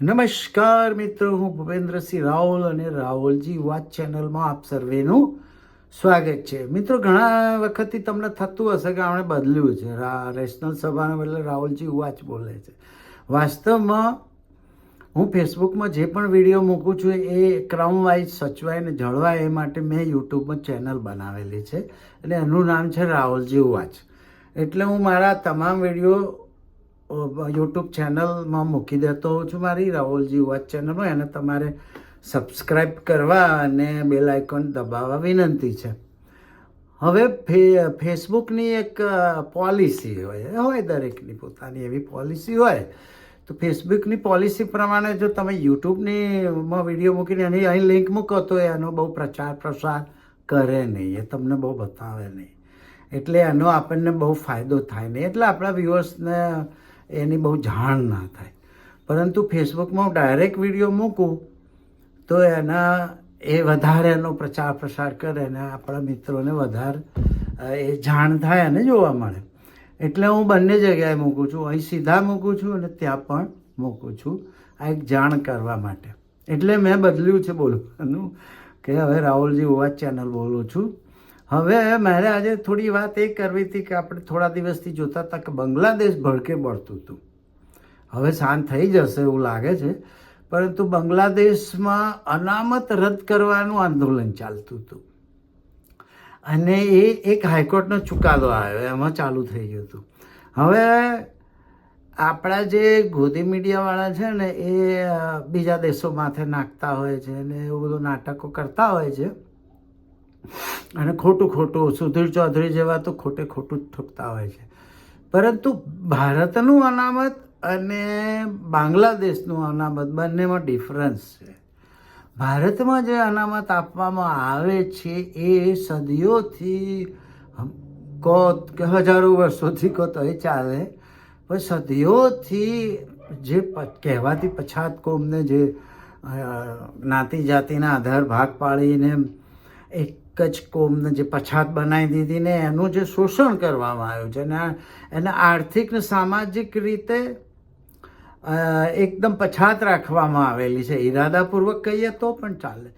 નમસ્કાર મિત્રો, હું ભૂપેન્દ્રસિંહ રાહુલ અને રાહુલજી વાત ચેનલમાં આપ સર્વેનું સ્વાગત છે. મિત્રો, ઘણા વખતથી તમને થતું હશે કે આપણે બદલ્યું છે. રેશનલ સભાને બદલે રાહુલજી વાચ બોલે છે. વાસ્તવમાં, હું ફેસબુકમાં જે પણ વીડિયો મૂકું છું એ ક્રમવાઇઝ સચવાય અને જળવાય એ માટે મેં યુટ્યુબમાં ચેનલ બનાવેલી છે અને એનું નામ છે રાહુલજી વાચ એટલે હું મારા તમામ વીડિયો યુટ્યુબ ચેનલમાં મૂકી દેતો હોઉં છું મારી રાહુલજી વાચ ચેનલમાં એને તમારે સબસ્ક્રાઈબ કરવા અને બેલ આઇકોન દબાવવા વિનંતી છે. હવે ફેસબુકની એક પોલિસી હોય. હોય દરેકની પોતાની એવી પોલિસી હોય. તો ફેસબુકની પોલિસી પ્રમાણે જો તમે યુટ્યુબની વીડિયો મૂકીને એની અહીં લિંક મૂકો તો એનો બહુ પ્રચાર પ્રસાર કરે નહીં. એ તમને બહુ બતાવે નહીં. એટલે એનો આપણને બહુ ફાયદો થાય નહીં. એટલે આપણા વ્યુઅર્સને એની બહુ જાણ ના થાય. પરંતુ ફેસબુકમાં હું ડાયરેક્ટ વીડિયો મૂકું, તો એના એ વધારે એનો પ્રચાર પ્રસાર કરે અને આપણા મિત્રોને વધારે એ જાણ થાય અને જોવા મળે. એટલે હું બંને જગ્યાએ મૂકું છું. અહીં સીધા મૂકું છું અને ત્યાં પણ મૂકું છું, આ એક જાણ કરવા માટે. એટલે મેં બદલ્યું છે બોલવાનું, કે હવે રાહુલજી ઓવા ચેનલ બોલું છું. હવે મારે આજે થોડી વાત એ કરવી હતી કે આપણે થોડા દિવસથી જોતા હતા કે બાંગ્લાદેશ ભડકે બળતું હતું. હવે શાંત થઈ જશે એવું લાગે છે. પરંતુ બાંગ્લાદેશમાં અનામત રદ કરવાનું આંદોલન ચાલતું હતું. અને એ એક હાઈકોર્ટનો ચુકાદો આવ્યો, એમાં ચાલુ થઈ ગયું હતું. હવે આપણા જે ગોદી મીડિયાવાળા છે ને, એ બીજા દેશો માથે નાખતા હોય છે અને એવું બધું નાટકો કરતા હોય છે. અને ખોટું ખોટું, સુધીર ચૌધરી જેવા તો ખોટે ખોટું જ ઠોકતા હોય છે. પરંતુ ભારતનું અનામત અને બાંગ્લાદેશનું અનામત બંનેમાં ડિફરન્સ છે. ભારતમાં જે અનામત આપવામાં આવે છે એ સદીઓથી કહો કે હજારો વર્ષોથી કહો તો એ ચાલે. પણ સદીઓથી જે કહેવાતી પછાત કોમને જે જ્ઞાતિ જાતિના આધાર ભાગ પાડીને એક જ કોમને જે પછાત બનાવી દીધી ને એનું જે શોષણ કરવામાં આવ્યું છે અને એને આર્થિક ને સામાજિક રીતે એકદમ પછાત રાખવામાં આવેલી છે. ઈરાદાપૂર્વક કહીએ તો પણ ચાલે.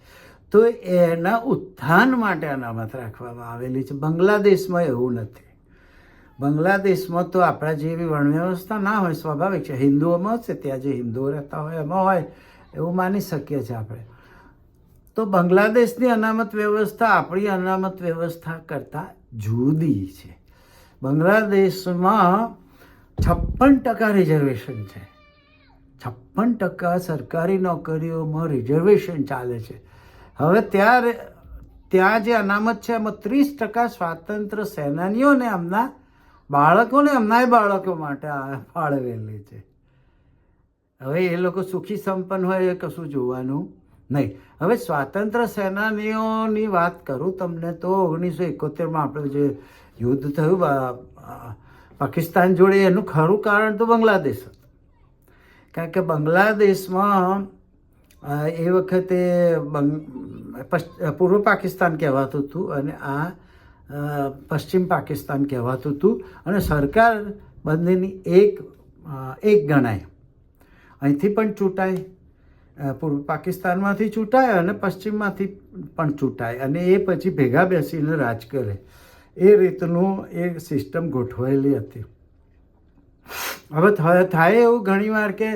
તો એના ઉત્થાન માટે અનામત રાખવામાં આવેલી છે. બાંગ્લાદેશમાં એવું નથી. બાંગ્લાદેશમાં તો આપણા જેવી વણવ્યવસ્થા ના હોય, સ્વાભાવિક છે. હિન્દુઓમાં છે. ત્યાં જે હિન્દુઓ રહેતા હોય, એમાં હોય, એવું માની શકીએ છીએ આપણે. તો બાંગ્લાદેશની અનામત વ્યવસ્થા આપણી અનામત વ્યવસ્થા કરતાં જુદી છે. બાંગ્લાદેશમાં છપ્પન ટકા રિઝર્વેશન છે. છપ્પન ટકા સરકારી નોકરીઓમાં રિઝર્વેશન ચાલે છે. હવે ત્યાં ત્યાં જે અનામત છે, એમાં ત્રીસ ટકા સ્વાતંત્ર્ય સેનાનીઓને એમના બાળકોને એમના બાળકો માટે ફાળવેલી છે. હવે એ લોકો સુખી સંપન્ન હોય એ કશું જોવાનું નહીં. હવે સ્વાતંત્ર્ય સેનાનીઓની વાત કરું તમને તો ઓગણીસો એકોતેરમાં આપણે જે યુદ્ધ થયું પાકિસ્તાન જોડે એનું ખરું કારણ તો બાંગ્લાદેશ હતું. કારણ કે બાંગ્લાદેશમાં એ વખતે પૂર્વ પાકિસ્તાન કહેવાતું હતું અને આ પશ્ચિમ પાકિસ્તાન કહેવાતું હતું અને સરકાર બંનેની એક એક ગણાય. અહીંથી પણ ચૂંટાય. પૂર્વ પાકિસ્તાનમાંથી ચૂંટાય અને પશ્ચિમમાંથી પણ ચૂંટાય અને એ પછી ભેગા બેસીને રાજ કરે. એ રીતનું એ સિસ્ટમ ગોઠવાયેલી હતી. હવે થાય એવું ઘણીવાર કે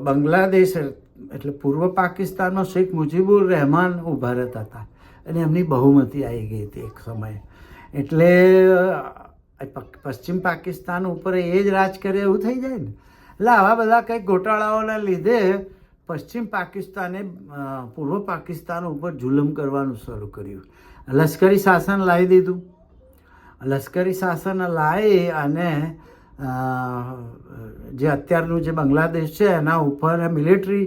બાંગ્લાદેશ એટલે પૂર્વ પાકિસ્તાનમાં શેખ મુજીબુર રહેમાન ઊભા રહેતા હતા અને એમની બહુમતી આવી ગઈ હતી એક સમયે. એટલે પશ્ચિમ પાકિસ્તાન ઉપર એ જ રાજ કરે એવું થઈ જાય ને. એટલે આવા બધા કંઈક ગોટાળાઓના લીધે પશ્ચિમ પાકિસ્તાને પૂર્વ પાકિસ્તાન ઉપર જુલમ કરવાનું શરૂ કર્યું. લશ્કરી શાસન લાવી દીધું. લશ્કરી શાસન લાવી અને જે અત્યારનું જે બાંગ્લાદેશ છે, એના ઉપર મિલિટરી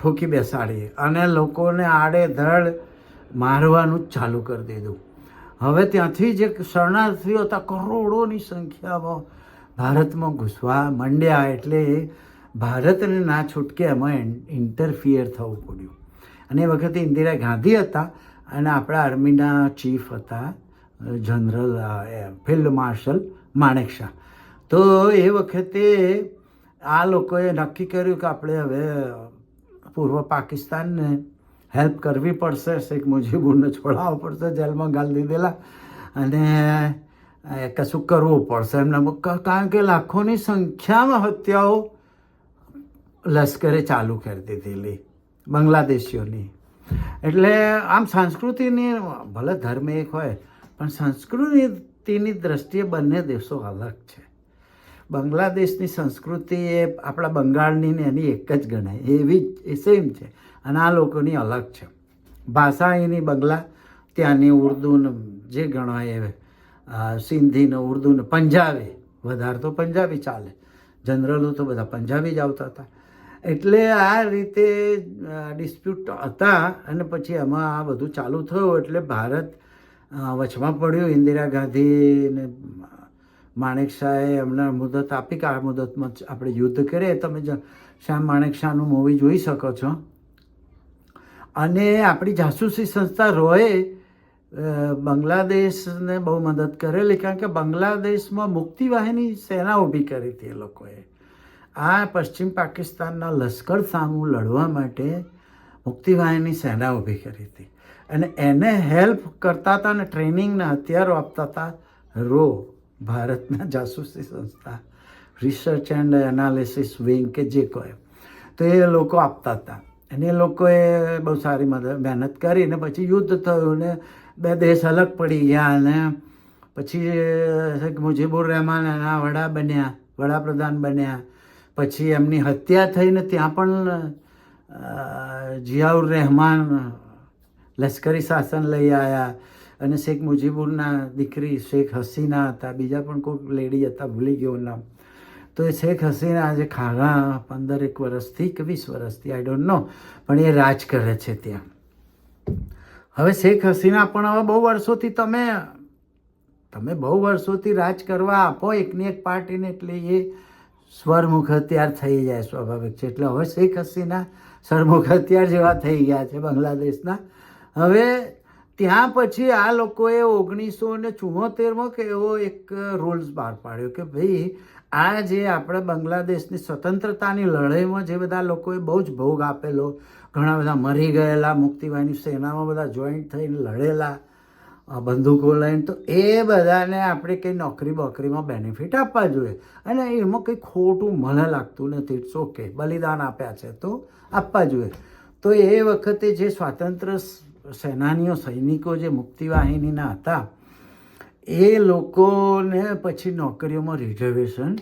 ઠોકી બેસાડી અને લોકોને આડેધડ મારવાનું જ ચાલુ કરી દીધું. હવે ત્યાંથી જે શરણાર્થીઓ હતા, કરોડોની સંખ્યામાં ભારતમાં ઘૂસવા માંડ્યા એટલે ભારતને ના છૂટકે એમાં ઇન્ટરફિયર થવું પડ્યું. અને એ વખતે ઇન્દિરા ગાંધી હતા અને આપણા આર્મીના ચીફ હતા, જનરલ ફિલ્ડ માર્શલ માણેક શાહ. તો એ વખતે આ લોકોએ નક્કી કર્યું કે આપણે હવે પૂર્વ પાકિસ્તાનને હેલ્પ કરવી પડશે, શેખ મુજીબુરને છોડાવવો પડશે, જેલમાં ગાળી દીધેલા. અને કશું કરવું પડશે એમને. કારણ કે લાખોની સંખ્યામાં હત્યાઓ લશ્કરે ચાલુ કરી દીધેલી, બાંગ્લાદેશીઓની. એટલે આમ સંસ્કૃતિની, ભલે ધર્મ એક હોય, પણ સંસ્કૃતિની દ્રષ્ટિએ બંને દેશો અલગ છે. બાંગ્લાદેશની સંસ્કૃતિ એ આપણા બંગાળની ને એની એક જ ગણાય, એવી જ, એ સેમ છે. અને આ લોકોની અલગ છે. ભાષા એની બંગલા, ત્યાંની ઉર્દુને જે ગણાય એ સિંધીને સિંધી ને ઉર્દુ ને પંજાબી, વધારે તો પંજાબી ચાલે. જનરલો તો બધા પંજાબી જ આવતા હતા. એટલે આ રીતે ડિસ્પ્યુટ હતા અને પછી એમાં આ બધું ચાલુ થયું એટલે ભારત વચમાં પડ્યું. ઇન્દિરા ગાંધી ને માણેક શાહે એમને મુદત આપી કે આ મુદતમાં આપણે યુદ્ધ કરીએ. તમે શ્યામ માણેક શાહનું મૂવી જોઈ શકો છો. અને આપણી જાસૂસી સંસ્થા રોએ બાંગ્લાદેશને બહુ મદદ કરેલી. કારણ કે બાંગ્લાદેશમાં મુક્તિવાહીની સેના ઊભી કરી હતી એ લોકોએ. આ પશ્ચિમ પાકિસ્તાનના લશ્કર સામું લડવા માટે મુક્તિભાઈની સેના ઊભી કરી હતી. અને એને હેલ્પ કરતા હતા અને ટ્રેનિંગના હથિયારો આપતા હતા રો, ભારતના જાસૂસી સંસ્થા રિસર્ચ એન્ડ એનાલિસિસ વિંગ કે જે કહે તો એ લોકો આપતા હતા. અને એ લોકોએ બહુ સારી મદદ મહેનત કરી અને પછી યુદ્ધ થયું ને બે દેશ અલગ પડી ગયા અને પછી મુજીબુર રહેમાન એના વડા બન્યા, વડાપ્રધાન બન્યા. પછી એમની હત્યા થઈને ત્યાં પણ જિયાઉર રહેમાન લશ્કરી શાસન લઈ આવ્યા અને શેખ મુજીબુરના દીકરી શેખ હસીના હતા. બીજા પણ કોઈક લેડી હતા, ભૂલી ગયો નામ. તો એ શેખ હસીના આજે ખાગા પંદરેક વર્ષથી કે વીસ વર્ષથી આઈ ડોન્ટ નો પણ એ રાજ કરે છે ત્યાં. હવે શેખ હસીના પણ હવે બહુ વર્ષોથી તમે તમે બહુ વર્ષોથી રાજ કરવા આપો, એકની એક પાર્ટીને એટલે એ સ્વરમુખ હત્યાર થઈ જાય સ્વાભાવિક છે. એટલે હવે શેખ હસીના સરમુખ હત્યાર જેવા થઈ ગયા છે બાંગ્લાદેશના. હવે ત્યાં પછી આ લોકોએ ઓગણીસો ને ચુમ્મોતેરમાં કે એવો એક રૂલ્સ બહાર પાડ્યો કે ભાઈ આ જે આપણે બાંગ્લાદેશની સ્વતંત્રતાની લડાઈમાં જે બધા લોકોએ બહુ જ ભોગ આપેલો, ઘણા બધા મરી ગયેલા, મુક્તિવાહિની સેનામાં બધા જોઈન્ટ થઈને લડેલા બંદૂકો લઈને તો એ બધાને આપણે કંઈ નોકરી બોકરીમાં બેનિફિટ આપવા જોઈએ. અને એમાં કંઈ ખોટું મને લાગતું નથી. ઇટ્સ ઓકે બલિદાન આપ્યા છે તો આપવા જોઈએ. તો એ વખતે જે સ્વાતંત્ર્ય સેનાનીઓ, સૈનિકો, જે મુક્તિવાહિનીના હતા, એ લોકોને પછી નોકરીઓમાં રિઝર્વેશન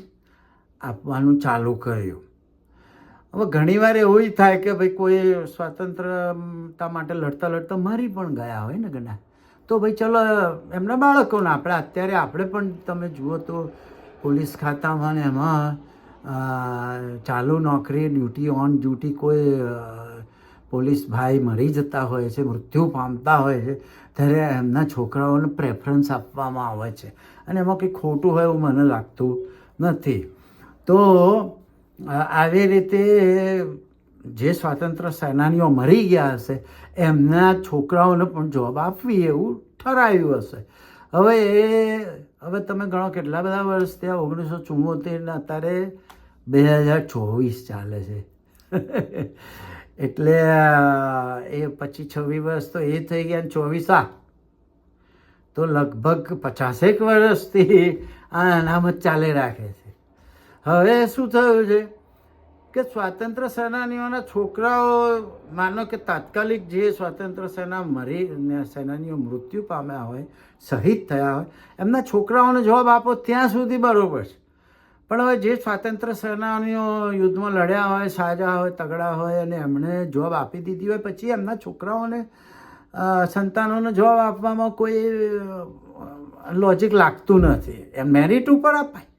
આપવાનું ચાલુ કર્યું. હવે ઘણીવાર એવું થાય કે ભાઈ કોઈ સ્વાતંત્રતા માટે લડતા લડતા મરી પણ ગયા હોય ને ઘણા. તો ભાઈ ચલો, એમના બાળકોને આપણે અત્યારે આપણે પણ તમે જુઓ તો પોલીસ ખાતામાં ને એમાં ચાલુ નોકરી, ડ્યુટી, ઓન ડ્યુટી કોઈ પોલીસ ભાઈ મરી જતા હોય છે, મૃત્યુ પામતા હોય છે, ત્યારે એમના છોકરાઓને પ્રેફરન્સ આપવામાં આવે છે. અને એમાં કંઈ ખોટું હોય એવું મને લાગતું નથી. તો આવી રીતે જે સ્વાતંત્ર્ય સેનાનીઓ મરી ગયા હશે, એમના છોકરાઓને પણ જોબ આપવી એવું ઠરાયું હશે. હવે એ, હવે તમે ગણો કેટલા બધા વર્ષ ત્યાં ઓગણીસો ચુમ્મોતેરના અત્યારે બે હજાર ચોવીસ ચાલે છે. એટલે, એ પચીસ છવ્વીસ વર્ષ તો એ થઈ ગયા ચોવીસ. આ તો લગભગ પચાસેક વર્ષથી આ અનામત ચાલે રાખે છે. હવે શું થયું છે? કે સ્વાતંત્ર્ય સેનાનીઓના છોકરાઓ, માનો કે તાત્કાલિક જે સ્વાતંત્ર્ય સેના મરી સેનાનીઓ મૃત્યુ પામ્યા હોય, શહીદ થયા હોય, એમના છોકરાઓને જવાબ આપો ત્યાં સુધી બરોબર છે. પણ હવે જે સ્વાતંત્ર્ય સેનાનીઓ યુદ્ધમાં લડ્યા હોય, સાજા હોય, તગડા હોય, અને એમણે જવાબ આપી દીધી હોય, પછી એમના છોકરાઓને સંતાનોને જવાબ આપવામાં કોઈ લોજિક લાગતું નથી. એમ મેરિટ ઉપર અપાય.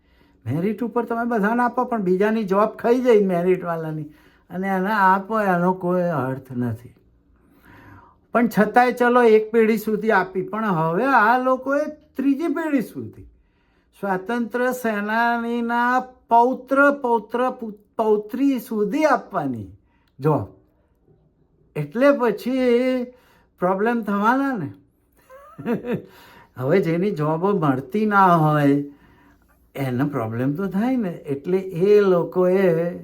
મેરિટ ઉપર તમે બધાને આપો, પણ બીજાની જોબ ખાઈ જાય મેરિટવાળાની અને એને આપો, એનો કોઈ અર્થ નથી. પણ છતાંય ચલો એક પેઢી સુધી આપી. પણ હવે આ લોકોએ ત્રીજી પેઢી સુધી. સ્વાતંત્ર્ય સેનાનીના પૌત્ર પૌત્ર પૌત્રી સુધી આપવાની જોબ એટલે પછી પ્રોબ્લેમ થવાના ને. હવે જેની જોબો મળતી ના હોય એને પ્રોબ્લેમ તો થાય ને. એટલે એ લોકોએ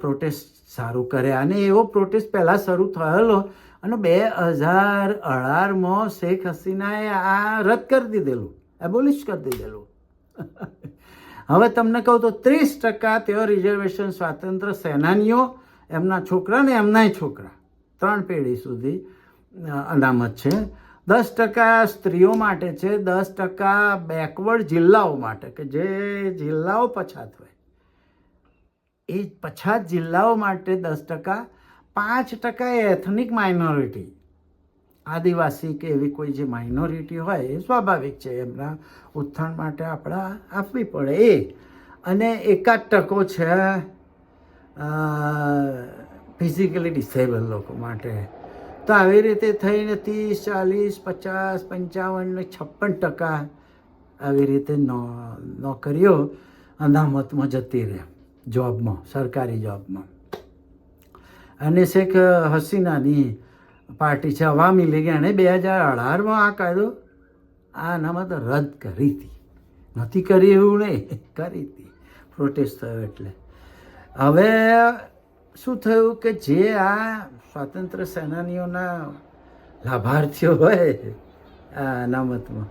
પ્રોટેસ્ટ સારું કર્યા. અને એવો પ્રોટેસ્ટ પહેલાં શરૂ થયેલો અને બે હજાર અઢારમાં શેખ હસીનાએ આ રદ કરી દીધેલું. એબોલિશ કરી દીધેલું. હવે તમને કહું તો ત્રીસ ટકા તેઓ રિઝર્વેશન સ્વાતંત્ર્ય સેનાનીઓ, એમના છોકરા ને એમનાય છોકરા. ત્રણ પેઢી સુધી અનામત છે. દસ ટકા સ્ત્રીઓ માટે છે, દસ ટકા બેકવર્ડ જિલ્લાઓ માટે, કે જે જિલ્લાઓ પછાત હોય. એ પછાત જિલ્લાઓ માટે દસ ટકા, પાંચ ટકા એથનિક માઇનોરિટી આદિવાસી કે એવી કોઈ જે માઇનોરિટી હોય, એ સ્વાભાવિક છે, એમના ઉત્થાન માટે આપણે આપવી પડે. એ અને એકાદ ટકો છે ફિઝિકલી ડિસેબલ લોકો માટે. તો આવી રીતે થઈને ત્રીસ, ચાલીસ, પચાસ, પંચાવન ને છપ્પન ટકા આવી રીતે નોકરીઓ અનામતમાં જતી રહે જોબમાં, સરકારી જોબમાં. અને શેખ હસીનાની પાર્ટી છે અવામી લીગ એણે બે હજાર અઢારમાં આ કાયદો આ અનામત રદ કરી હતી. નથી કરી એવું નહીં, કરી હતી. પ્રોટેસ્ટ થયો એટલે. હવે શું થયું કે જે આ સ્વાતંત્ર્ય સેનાનીઓના લાભાર્થીઓ હોય આ અનામતમાં,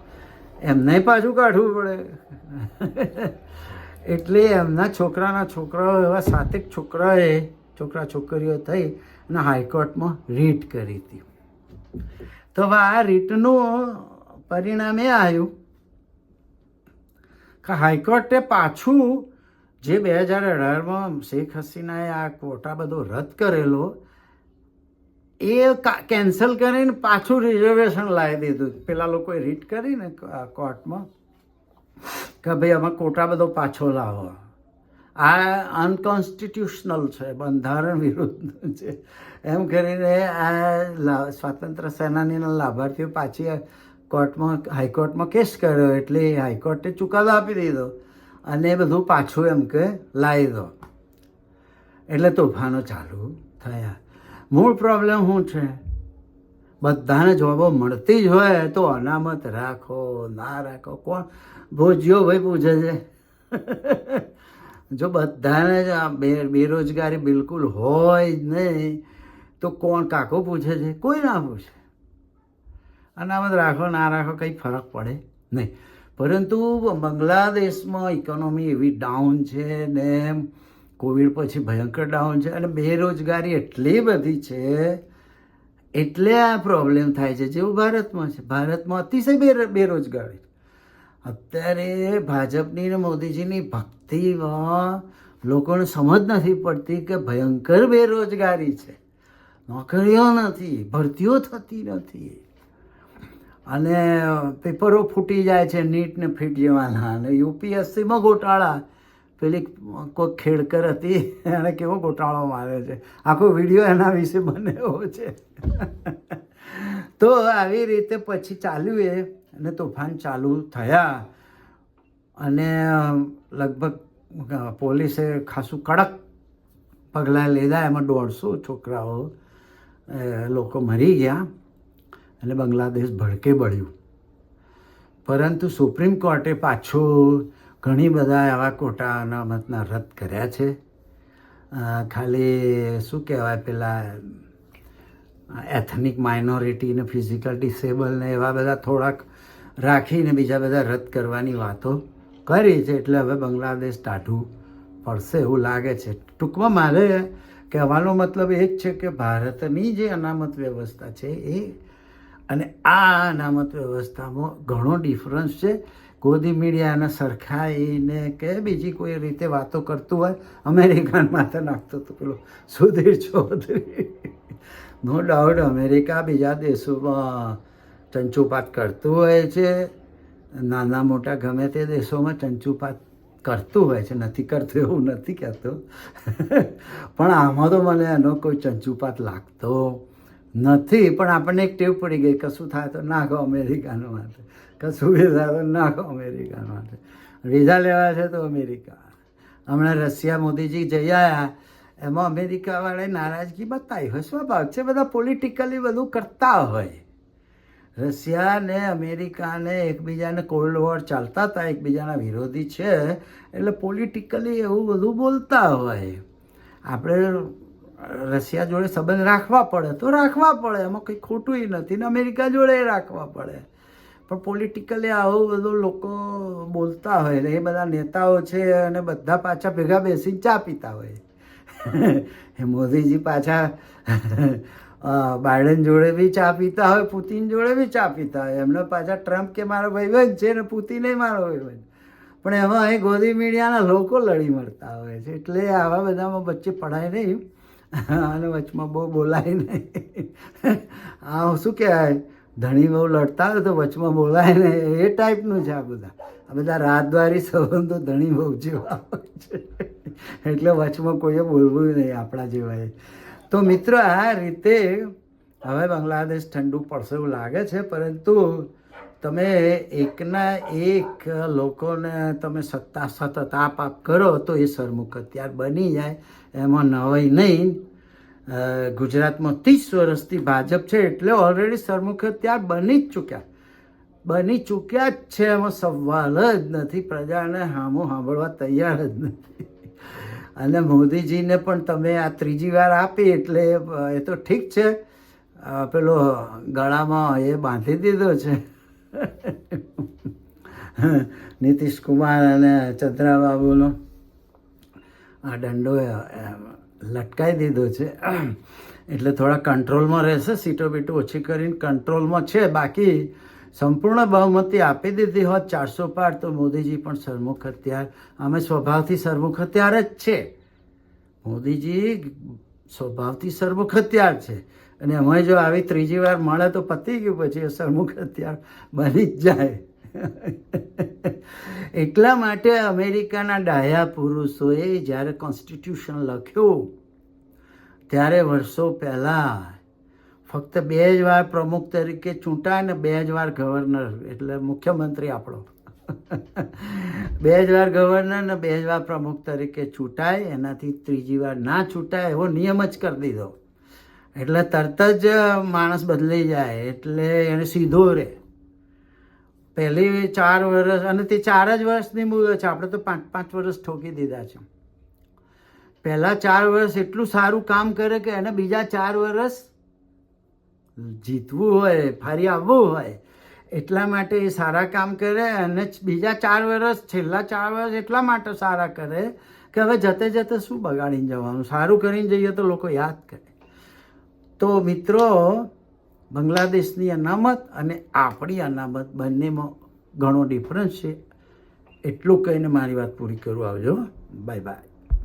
એમને પાછું કાઢવું પડે. એટલે એમના છોકરાના છોકરાઓ એવા સાતેક છોકરાએ, છોકરા છોકરીઓ થઈ અને હાઈકોર્ટમાં રીટ કરી હતી. તો હવે આ રીટનું પરિણામ એ આવ્યું કે હાઈકોર્ટે પાછું જે બે હજાર અઢારમાં શેખ હસીનાએ આ કોટા બધો રદ કરેલો, એ કેન્સલ કરીને પાછું રિઝર્વેશન લાવી દીધું. પેલા લોકોએ રીટ કરીને કોર્ટમાં કે ભાઈ આમાં કોટા બધો પાછો લાવો. આ અનકોન્સ્ટિટ્યુશનલ છે, બંધારણ વિરુદ્ધ છે. એમ કરીને આ સ્વાતંત્ર્ય સેનાનીના લાભાર્થીઓ પાછી કોર્ટમાં હાઈકોર્ટમાં કેસ કર્યો એટલે હાઈકોર્ટે ચુકાદો આપી દીધો. અને બધું પાછું એમ કે લાવી દો. એટલે તોફાનો ચાલુ થયા. મૂળ પ્રોબ્લેમ શું છે? બધાને જોબો મળતી જ હોય તો અનામત રાખો, ના રાખો. કોણ? ભોજ્યો ભાઈ પૂછે છે. જો બધાને જ આ બેરોજગારી બિલકુલ હોય જ નહીં, તો કોણ કાકો પૂછે છે? કોઈ ના પૂછે. અનામત રાખો, ના રાખો, કંઈ ફરક પડે નહીં. પરંતુ બાંગ્લાદેશમાં ઇકોનોમી એવી ડાઉન છે ને કોવિડ પછી ભયંકર ડાઉન છે અને બેરોજગારી એટલી બધી છે, એટલે આ પ્રોબ્લેમ થાય છે, જેવું ભારતમાં છે. ભારતમાં અતિશય બેરોજગારી અત્યારે ભાજપની ને મોદીજીની ભક્તિમાં લોકોને સમજ નથી પડતી કે ભયંકર બેરોજગારી છે. નોકરીઓ નથી, ભરતીઓ થતી નથી. અને પેપરો ફૂટી જાય છે, નીટ ને ફીટ જેવાના. અને યુપીએસસીમાં ગોટાળા. પેલી કોઈ ખેડકર હતી એણે કેવો ગોટાળો મારે છે. આખો વીડિયો એના વિશે બનેલો છે. તો આવી રીતે પછી ચાલ્યું એ, અને તોફાન ચાલુ થયા. અને લગભગ પોલીસે ખાસું કડક પગલાં લીધા. એમાં દોઢસો છોકરાઓ લોકો મરી ગયા. અને બાંગ્લાદેશ ભડકે બળ્યું. પરંતુ સુપ્રીમ કોર્ટે પાછું ઘણી બધા એવા કોટા અનામતના રદ કર્યા છે. ખાલી શું કહેવાય પેલા એથનિક માઇનોરિટી ને ફિઝિકલ ડિસેબલ ને એવા બધા થોડાક રાખીને બીજા બધા રદ કરવાની વાતો કરી છે. એટલે હવે બાંગ્લાદેશ ટાઢું પડશે એવું લાગે છે. ટૂંકમાં મારે કહેવાનો મતલબ એ જ છે કે ભારતની જે અનામત વ્યવસ્થા છે એ અને આ અનામત વ્યવસ્થામાં ઘણો ડિફરન્સ છે. ગોદી મીડિયાને સરખાઈને કે બીજી કોઈ રીતે વાતો કરતું હોય, અમેરિકન માથે નાખતો હતો પેલો Sudhir Chaudhary. No doubt America બીજા દેશોમાં ચંચુપાત કરતું હોય છે. નાના મોટા ગમે તે દેશોમાં ચંચુપાત કરતું હોય છે. નથી કરતું એવું નથી કહેતો. પણ આમાં તો મને એનો કોઈ ચંચુપાત લાગતો. નથી, પણ આપણને એક ટેવ પડી ગઈ, કશું થાય તો નાખો અમેરિકાનો માટે કશું બી થાય તો નાખો અમેરિકા માટે વિઝા લેવા છે તો અમેરિકા. હમણાં રશિયા મોદીજી જઈ આવ્યા એમાં અમેરિકાવાળાએ નારાજગી બતાવી હોય. સ્વભાવ છે, બધા પોલિટિકલી બધું કરતા હોય. રશિયા ને અમેરિકાને એકબીજાને કોલ્ડ વોર ચાલતા હતા, એકબીજાના વિરોધી છે. એટલે પોલિટિકલી એવું બધું બોલતા હોય. આપણે રશિયા જોડે સંબંધ રાખવા પડે તો રાખવા પડે. એમાં કંઈ ખોટું નથી ને અમેરિકા જોડે રાખવા પડે. પણ પોલિટિકલી આવું બધું લોકો બોલતા હોય ને એ બધા નેતાઓ છે અને બધા પાછા ભેગા બેસીને ચા પીતા હોય. મોદીજી પાછા બાઇડન જોડે બી ચા પીતા હોય પુતિન જોડે બી ચા પીતા હોય. એમને પાછા ટ્રમ્પ કે મારો ભાઈબંધ છે ને પુતિને મારો ભાઈબંધ. પણ એમાં અહીં ગોદી મીડિયાના લોકો લડી મળતા હોય છે. એટલે આવા બધામાં વચ્ચે પડાય નહીં. અને વચમાં બહુ બોલાય નહીં. આ શું કહેવાય? ધણી બહુ લડતા હોય તો વચમાં બોલાય નહીં. એ ટાઈપનું છે આ બધા. આ બધા રાજદ્વારી સંબંધો ધણી બહુ જેવા છે. એટલે વચમાં કોઈએ બોલવું નહીં આપણા જેવાએ. તો મિત્રો, આ રીતે હવે બાંગ્લાદેશ ઠંડુ પડશે એવું લાગે છે, પરંતુ તમે એકના એક લોકોને તમે સત્તા સતત આપ આપ કરો તો એ સરમુખ હથિયાર બની જાય. એમાં નવાઈ નહીં. ગુજરાતમાં ત્રીસ વર્ષથી ભાજપ છે એટલે ઓલરેડી સરમુખ હથિયાર બની જ ચૂક્યા. બની ચૂક્યા જ છે. એમાં સવાલ જ નથી. પ્રજાને હામું સાંભળવા તૈયાર જ નથી. અને મોદીજીને પણ તમે આ ત્રીજી વાર આપી એટલે એ તો ઠીક છે. પેલો ગળામાં એ બાંધી દીધો છે. નીતિશ કુમાર અને ચંદ્રાબાબુનો આ દંડો લટકાઈ દીધો છે. એટલે થોડા કંટ્રોલમાં રહેશે, સીટો બીટો ઓછી કરીને કંટ્રોલમાં છે. બાકી સંપૂર્ણ બહુમતી આપી દીધી હોત, ચારસો પાર, તો મોદીજી પણ સરમુખ હત્યાર અમે સ્વભાવથી સરમુખ હત્યાર જ છે. મોદીજી સ્વભાવથી સરમુખ હત્યાર છે. અને અમે જો આવી ત્રીજી વાર મળે તો પતી ગયું પછી સરમુખ હથિયાર બની જ જાય. એટલા માટે અમેરિકાના ડાયા પુરુષોએ જ્યારે કોન્સ્ટિટ્યુશન લખ્યું, ત્યારે વર્ષો પહેલાં ફક્ત બે જ વાર પ્રમુખ તરીકે ચૂંટાય ને બે જ વાર ગવર્નર એટલે મુખ્યમંત્રી આપણો. બે જ વાર ગવર્નર ને બે જ વાર પ્રમુખ તરીકે ચૂંટાય, એનાથી ત્રીજી વાર ના છૂટાય એવો નિયમ જ કરી દીધો. એટલે તરત જ માણસ બદલાઈ જાય, એટલે એને સીધો રહે પહેલી ચાર વર્ષ અને તે ચાર જ વર્ષની મુદત છે. આપણે તો પાંચ પાંચ વર્ષ ઠોકી દીધા છે. પહેલાં ચાર વર્ષ એટલું સારું કામ કરે કે એને બીજા ચાર વર્ષ જીતવું હોય, ફરી આવવું હોય, એટલા માટે એ સારા કામ કરે અને બીજા ચાર વર્ષ છેલ્લા ચાર વર્ષ એટલા માટે સારા કરે કે હવે જતે જતે શું બગાડીને જવાનું? સારું કરીને જઈએ તો લોકો યાદ કરે. તો મિત્રો, બાંગ્લાદેશની અનામત અને આપણી અનામત બંનેમાં ઘણો ડિફરન્સ છે. એટલું કહીને મારી વાત પૂરી કરું. આવજો. Bye bye